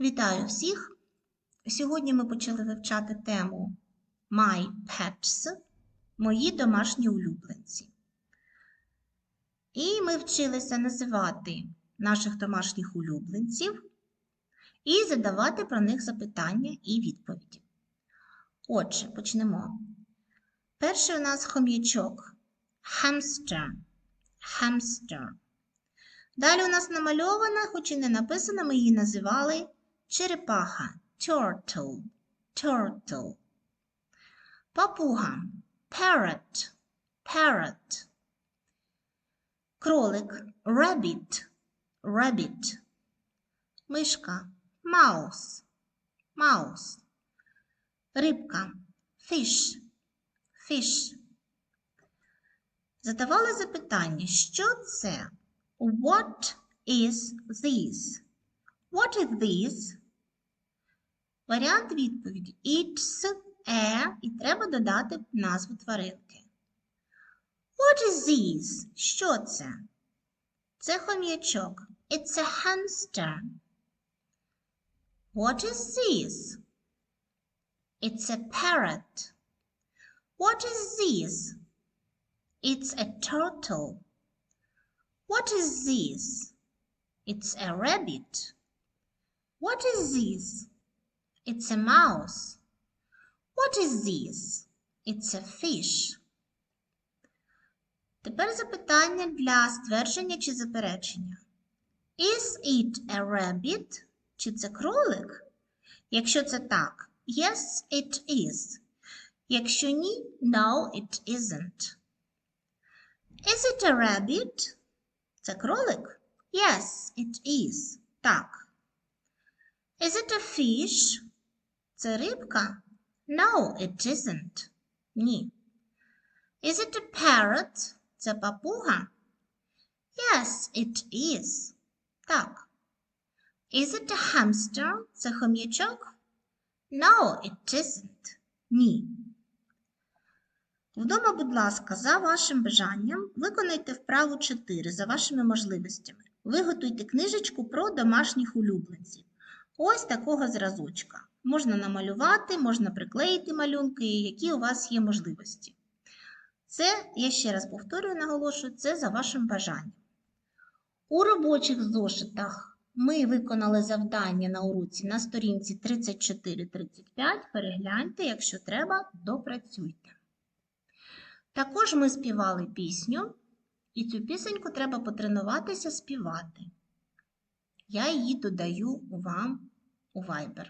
Вітаю всіх! Сьогодні ми почали вивчати тему My Pets Мої домашні улюбленці. І ми вчилися називати наших домашніх улюбленців і задавати про них запитання і відповіді. Отже, почнемо. Перший у нас хом'ячок hamster. Hamster. Далі у нас намальована, хоч і не написано, ми її називали черепаха turtle. Turtle. Папуга parrot. Parrot. Кролик rabbit. Rabbit. Мишка mouse. Mouse. Рибка fish. Fish. Задавали запитання, що це? What is this? What is this? Варіант відповіді It's a і треба додати назву тваринки. What is this? Що це? Це хом'ячок. It's a hamster. What is this? It's a parrot. What is this? It's a turtle. What is this? It's a rabbit. What is this? It's a mouse. What is this? It's a fish. Тепер запитання для ствердження чи заперечення. Is it a rabbit? Чи це кролик? Якщо це так, yes, it is. Якщо ні, no, it isn't. Is it a rabbit? Це кролик? Yes, it is. Так. Is it a fish? Це рибка? No, it isn't. Ні. Is it a parrot? Це папуга? Yes, it is. Так. Is it a hamster? Це хом'ячок? No, it isn't. Ні. Вдома, будь ласка, за вашим бажанням виконайте вправу 4 за вашими можливостями. Виготуйте книжечку про домашніх улюбленців. Ось такого зразочка. Можна намалювати, можна приклеїти малюнки, які у вас є можливості. Це, я ще раз повторюю, наголошую, це за вашим бажанням. У робочих зошитах ми виконали завдання на уроці на сторінці 34-35. Перегляньте, якщо треба, допрацюйте. Також ми співали пісню, і цю пісеньку треба потренуватися співати. Я її додаю вам у Viber.